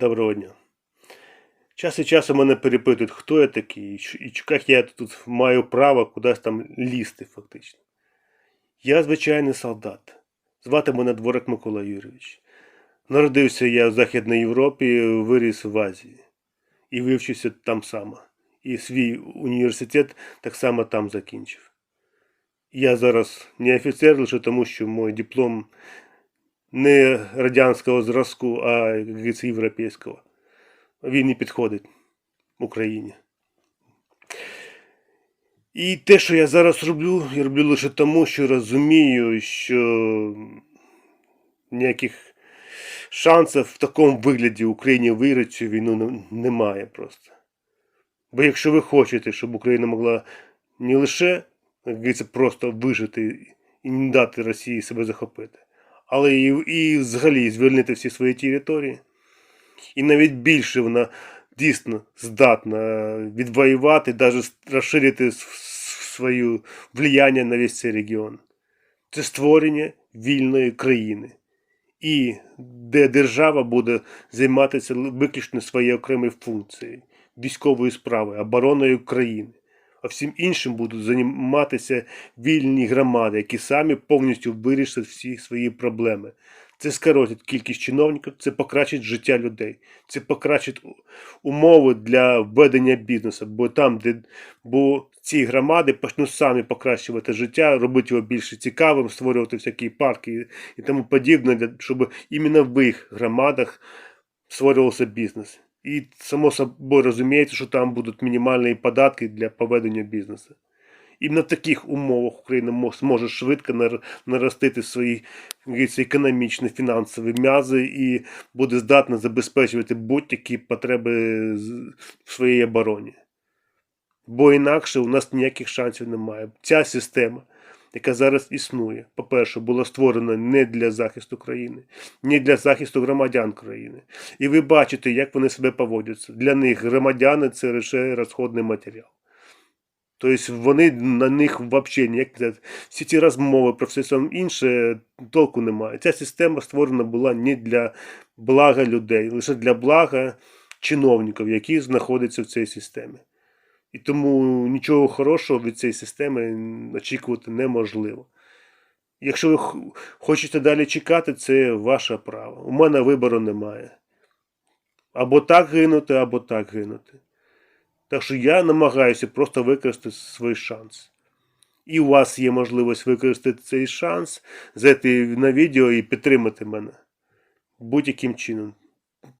Доброго дня. Час від часу мене перепитують, хто я такий, і і як я тут маю право кудись там лізти, фактично. Я звичайний солдат. Звати мене Дворик Микола Юрійович. Народився я в Західній Європі, виріс в Азії. І вивчився там само. І свій університет так само там закінчив. Я зараз не офіцер лише тому, що мій диплом не радянського зразку, а як говориться, європейського. Він не підходить Україні. І те, що я зараз роблю, я роблю лише тому, що розумію, що ніяких шансів в такому вигляді Україні виграти цю війну немає просто. Бо якщо ви хочете, щоб Україна могла не лише, як просто вижити і не дати Росії себе захопити, але і, і взагалі звільнити всі свої території. І навіть більше вона дійсно здатна відвоювати, навіть розширити своє влияння на весь цей регіон. Це створення вільної країни. І де держава буде займатися виключно своєю окремою функцією, військовою справою, обороною країни. А всім іншим будуть займатися вільні громади, які самі повністю вирішать всі свої проблеми. Це скоротить кількість чиновників, це покращить життя людей, це покращить умови для ведення бізнесу, бо там, де бо ці громади почнуть самі покращувати життя, робити його більш цікавим, створювати всякі парки і, тому подібне, щоб іменно в їх громадах створювався бізнес. І само собою розуміється, що там будуть мінімальні податки для поведення бізнесу. І на таких умовах Україна зможе швидко наростити свої економічні, фінансові м'язи і буде здатна забезпечувати будь-які потреби в своїй обороні. Бо інакше у нас ніяких шансів немає. Ця система, яка зараз існує, по-перше, була створена не для захисту країни, не для захисту громадян країни. І ви бачите, як вони себе поводяться. Для них громадяни це лише розходний матеріал. Тобто вони на них взагалі ніяк всі ці розмови про все саме інше толку немає. Ця система створена була не для блага людей, лише для блага чиновників, які знаходяться в цій системі. І тому нічого хорошого від цієї системи очікувати неможливо. Якщо ви хочете далі чекати, це ваше право. У мене вибору немає. Або так гинути, або так гинути. Так що я намагаюся просто використати свій шанс. І у вас є можливість використати цей шанс, зайти на відео і підтримати мене будь-яким чином.